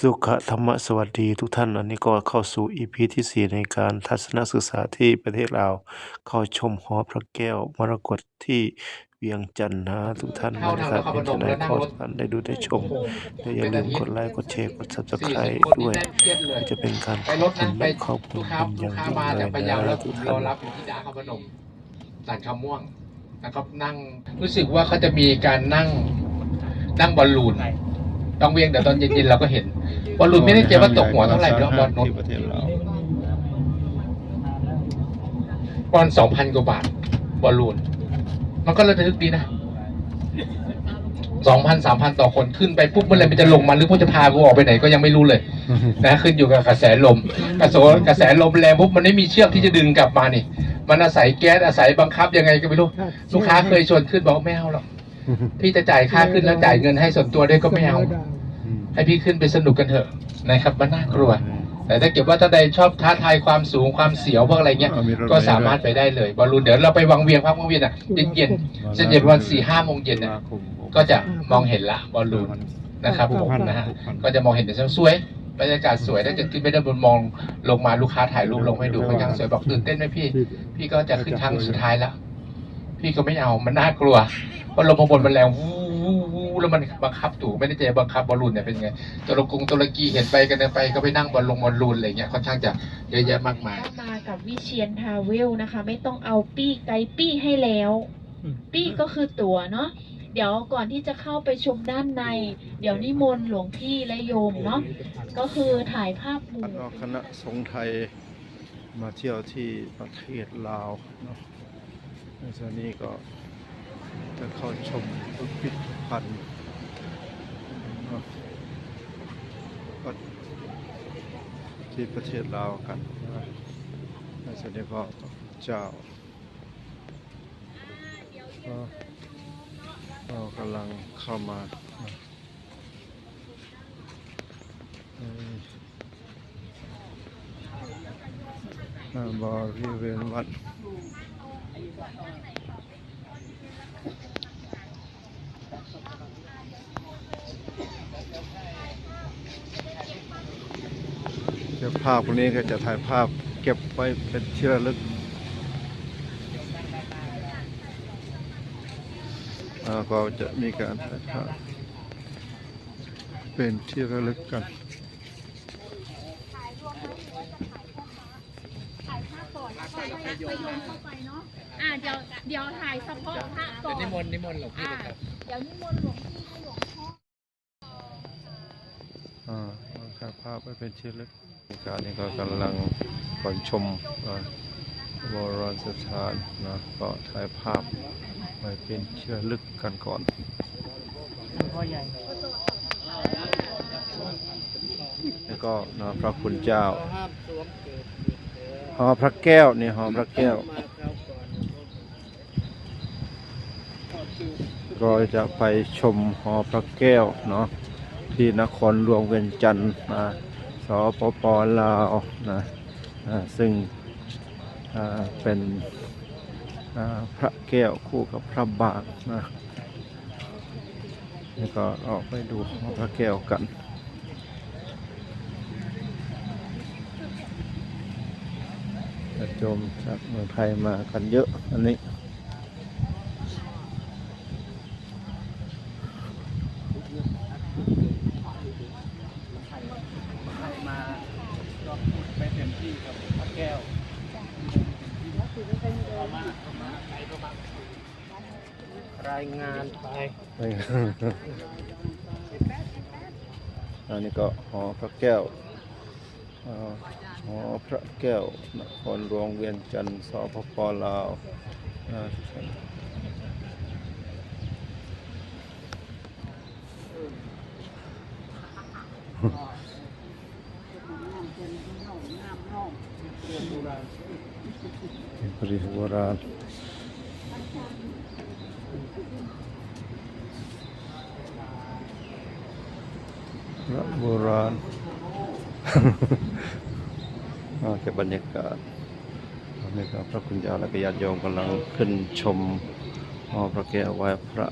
สุขธรรมสวัสดีทุกท่านอันนี้ก็เข้าสู่ EP ที่ 4 ในการทัศนศึกษาที่ประเทศลาว เข้าชมหอพระแก้วมรกตที่เวียงจันทร์นะทุกท่านนะครับเป็นที่ไหนก็ทุกท่านได้ดูได้ชมและอย่าลืมกดไลค์กดแชร์กด Subscribe ด้วยจะเป็นการไปรถนั้นไปขอบคุณลูกค้าเป็นอย่างยิ่งมาเลยาวนะทุกท่านรอรับอยู่ที่ดาคำพนมลานคำม่วงนะครับนั่งรู้สึกว่าเขาจะมีการนั่งนั่งบอลลูน ต้องเวียงเดี๋ยวตอนเย็นๆเราก็เห็นบอลลูนไม่ได้เจว่าตกหัวเท่าไหร่เนาะบอลนนที่ประเทศลาวบอลสองพันกว่าบาทบอลลูน มันก็ระทึกดีนะสองพันสามพันต่อคนขึ้นไปปุ๊บเมื่อไหรมันจะลงมาหรือพวกจะพากูออกไปไหนก็ยังไม่รู้เลย นะขึ้นอยู่กับกระแสลม กระแสกระแสลมแรงปุ๊บมันไม่มีเชือกที่จะดึงกลับมานี่ มันอาศัยแก๊สอาศัยบังคับยังไงก็ไม่รู้ ลูกค้าเคยชวนขึ้นบอกไม่เอาหรอก พี่จะจ่ายค่าขึ้นแล้วจ่ายเงินให้ส่วนตัวด้วยก็ไม่เอา ให้พี่ขึ้นไปสนุกกันเถอะนะครับมันน่ากลัว แต่ถ้าเกิดว่าถ้าใดชอบท้าทายความสูงความเสียวพวกอะไรเงี้ยมีรถก็สามารถไปได้เลยบอลลูนเดี๋ยวเราไปวังเวียงพักวังเวียงอะเย็นๆเย็นเย็นๆวันสี่ห้าโมงเย็นอะก็จะมองเห็นละบอลลูนนะครับผมนะฮะก็จะมองเห็นแต่สวยๆบรรยากาศสวยถ้าเกิดขึ้นไปด้านบนมองลงมาลูกค้าถ่ายรูปลงให้ดูค่อนข้างสวยบอกตื่นเต้นไหมพี่ พี่ก็จะขึ้นทางสุดท้ายแล้ว พี่ก็ไม่เอามันน่ากลัวเพราะ ลมข้างบนมันแรงวู้วู้วู้แล้วมันบังคับตู่ไม่ได้ใจบังคับบอลลูนเนี่ยเป็นไงตุรกงตุรกีเห็นไปกันไปก็ไปนั่งบอลลงบอลลูนอะไรเงี้ยค่อนข้างจะเยอะแยะมากมายก็มากับวิเชียนทราเวลนะคะ ไม่ต้องเอาปี้ไกด์ปี้ให้แล้ว ปี้ก็คือตั๋วเนาะเดี๋ยวก่อนที่จะเข้าไปชมด้านใน เดี๋ยวนิมนต์หลวงพี่และโยมเนาะก็คือถ่ายภาพหมู่แล้วก็คณะสงฆ์ไทยมาเที่ยวที่ประเทศลาวเนาะในส่วนนี้ก็ จะเข้าชมพิพิธภัณฑ์เนาะก็ที่ประเทศลาวกันนะส่วนนี้ก็เจ้าก็ก็กำลังเข้ามานะเอ่ออ่าบริเวณวัดเดี๋ยวภาพพวกนี้ก็จะถ่ายภาพเก็บไว้เป็นที่ระลึกอ่าก็จะมีการถ่ายภาพเป็นที่ระลึกกันอ่าเดี๋ยวเดี๋ยวถ่ายเฉพาะพระก่อนนิมนต์นิมนต์หลวงพี่อ่าครับเดี๋ยวนิมนต์หลวงพี่ให้หลวงพ่ออ่าถ่ายภาพไว้เป็นที่ระลึก การนี้ก็กำลังก่อนชมโบราณสถานนะก็ถ่ายภาพไว้เป็นที่ระลึกกันก่อนแล้วก็นะพระคุณเจ้าหอพระแก้วนี่หอพระแก้ว ก็จะไปชมหอพระแก้วเนาะที่นครหลวงเวียงจันทร์นะ สปปลาวนะซึ่งเป็นพระแก้วคู่กับพระบางนะนี่ก็ออกไปดูพระแก้วกันญาติโยมจากเมืองไทยมากันเยอะอันนี้ รายงานไปไปอันนี้ก็หอพระแก้วอ่าหอพระแก้วนครหลวงเวียงจันทร์สปปลาวอ่าเป็นปริโบราณ พระโบราณอ่าเก็บบรรยากาศบรรยากาศพระคุณเจ้าและกญาติโยมกำลังขึ้นชมหอพระแก้วไหว้พระ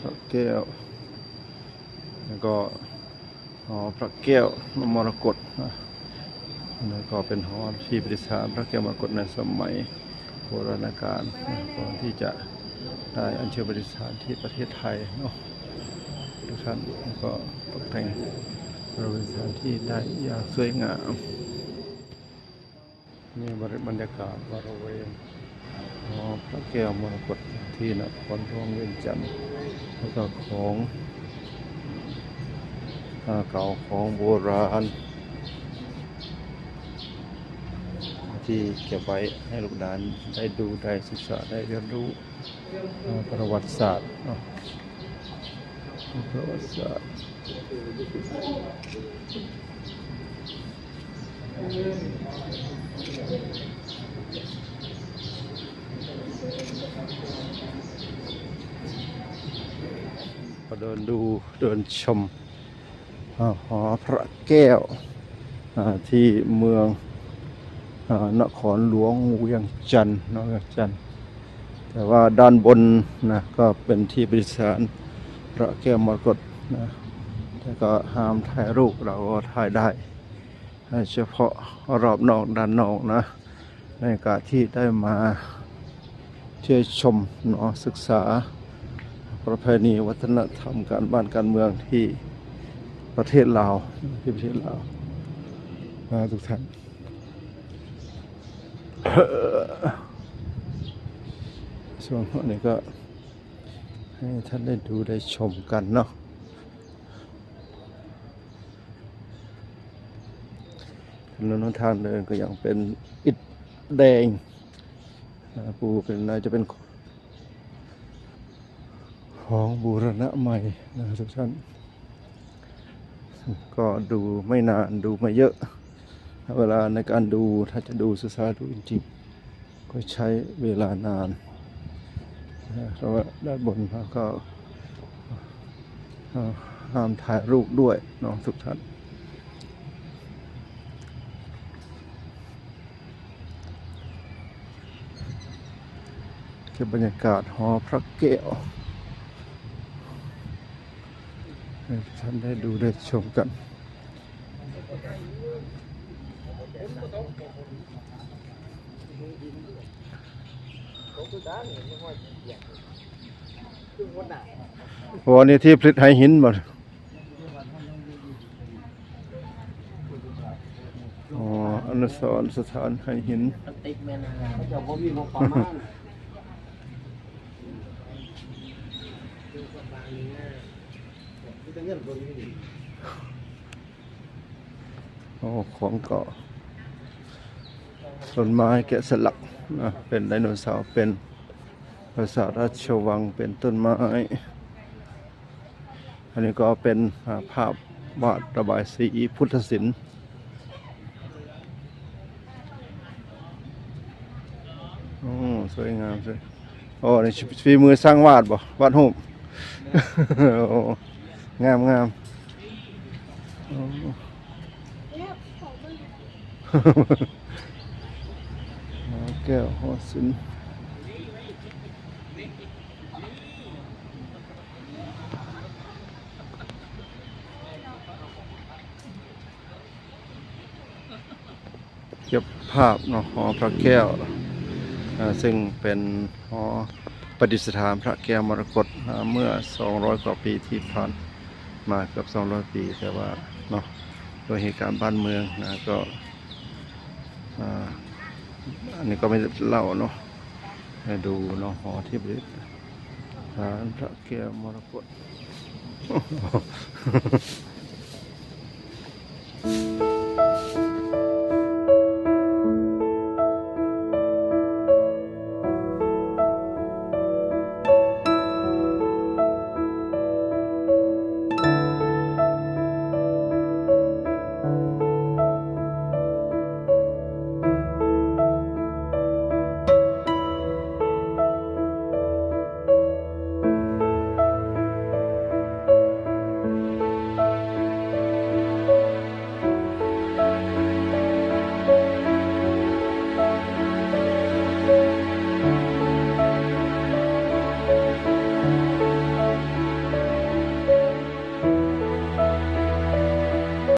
พระแก้ว แล้วก็หอพระแก้วมรกตนะแล้วก็เป็นหอที่ประดิษฐานพระแก้วมรกตในสมัยโบราณกาลนะก่อนที่จะได้อัญเชิญประดิษฐานที่ประเทศไทยเนาะทุกท่านก็ตกแต่งบริเวณสถานที่ได้อย่างสวยงามนี่บรรยากาศบริเวณหอพระแก้วมรกต ที่นครหลวงเวียงจันทร์แล้วก็ของเก่าของโบราณ ที่เก็บไว้ให้ลูกหลานได้ดูได้ศึกษาได้เรียนรู้ประวัติศาสตร์ประวัติศาสตร์ ก็เดินดูเดินชมหอพระแก้วที่เมืองอนครหลวงเวียงจันทร์นะเวียงจันทร์แต่ว่าด้านบนนะก็เป็นที่ประดิษฐานพระแก้วมรกตนะแต่ก็ห้ามถ่ายรูปเราก็ถ่ายได้เฉพาะรอบนอกด้านนอกนะในกาที่ได้มาเที่ยวชมเนาะศึกษา ประเพณีวัฒนธรรมการบ้านการเมืองที่ประเทศลาวที่ประเทศลาวนะทุกท่านช่วงนี้ก็ให้ท่านได้ดูได้ชมกันเนาะถนนหนทางเดินก็ยังเป็นอิฐแดงนะปูเป็นน่าจะเป็น ของบูรณะใหม่นะทุกท่าน ก็ดูไม่นานดูไม่เยอะ เวลาในการดูถ้าจะดูศึกษาดูจริงๆ ก็ใช้เวลานานนะเพราะว่าด้านบนเขาก็ห้ามถ่ายรูปด้วยน้องทุกท่านเก็บบรรยากาศหอพระแก้ว ให้ท่านได้ดูได้ชมกัน วันนี้ที่ผลิตไหหินหมดอ๋ออนุสรณ์สถานไหหิน ติด แม่นางเขาจะบ่มีงบประมาณโอ้ของเก่าต้นไม้แกะสลักนะเป็นไดโนเสาร์เป็นปราสาทราชวังเป็นต้นไม้ อันนี้ก็เป็นภาพวาดระบายสีพุทธศิลป์โอ้สวยงามสวยโอ้นี่ฝีมือสร้างวาดบ่วาดรูป โอ้ งามงามโอ้หอแก้วหอศิลป์เก็บภาพเนาะหอพระแก้ว ซึ่งเป็นหอประดิษฐานพระแก้วมรกตเมื่อ 200 กว่าปีที่ผ่าน มาเกือบ200 ปี แต่ว่าเนาะโดยเหตุการณ์บ้านเมืองนะก็อ่าอันนี้ก็ไม่เล่าเนาะให้ดูเนาะหอที่ประดิษฐานพระแก้วมรกต